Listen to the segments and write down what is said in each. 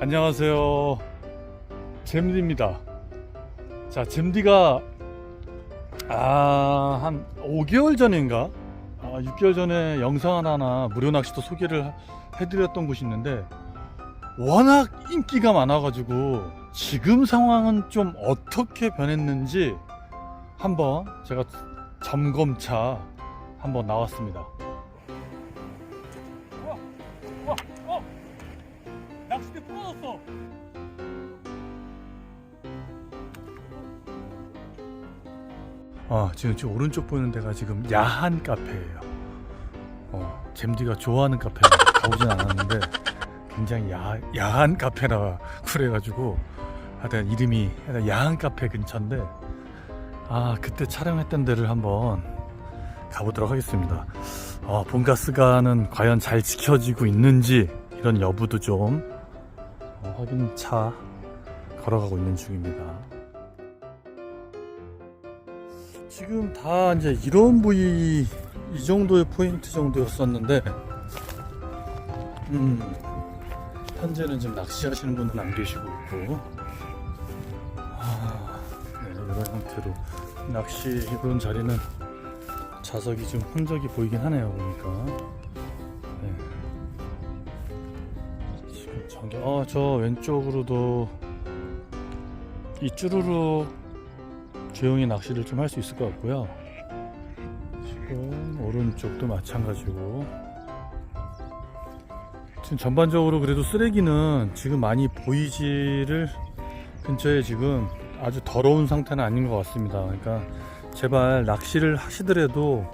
안녕하세요. 잼디입니다. 자, 잼디가 아, 한 5개월 전인가? 아, 6개월 전에 영상 하나나 무료 낚시도 소개를 하- 해드렸던 곳이 있는데 워낙 인기가 많아가지고 지금 상황은 좀 어떻게 변했는지 한번 제가 점검차 한번 나왔습니다. 아 지금 지금 오른쪽 보이는 데가 지금 야한 카페예요. 어 잼디가 좋아하는 카페 가보진 않았는데 굉장히 야 야한 카페라 그래가지고 하여튼 이름이 야한 카페 근처인데 아 그때 촬영했던 데를 한번 가보도록 하겠습니다. 아 본가스가는 과연 잘 지켜지고 있는지 이런 여부도 좀 어, 확인차 걸어가고 있는 중입니다. 지금 다 이제 이런 부위 이 정도의 포인트 정도였었는데 음 현재는 지금 낚시하시는 분은 안 계시고 있고 아, 네, 이런 형태로 낚시 이런 자리는 자석이 좀 흔적이 보이긴 하네요 보니까 네. 지금 저기 어저 왼쪽으로도 이 쭈루룩 조용히 낚시를 좀 할 수 있을 것 같고요. 지금 오른쪽도 마찬가지고 지금 전반적으로 그래도 쓰레기는 지금 많이 보이지를 근처에 지금 아주 더러운 상태는 아닌 것 같습니다. 그러니까 제발 낚시를 하시더라도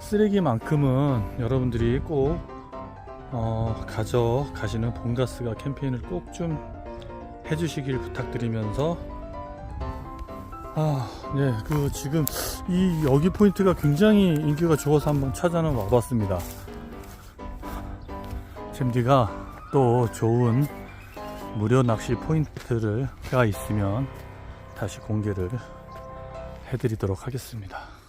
쓰레기만큼은 여러분들이 꼭 어, 가져가시는 본가스가 캠페인을 꼭 좀 해주시길 부탁드리면서 아, 네, 그 지금 이 여기 포인트가 굉장히 인기가 좋아서 한번 찾아는 와봤습니다. 잼디가 또 좋은 무료 낚시 포인트가 있으면 다시 공개를 해드리도록 하겠습니다.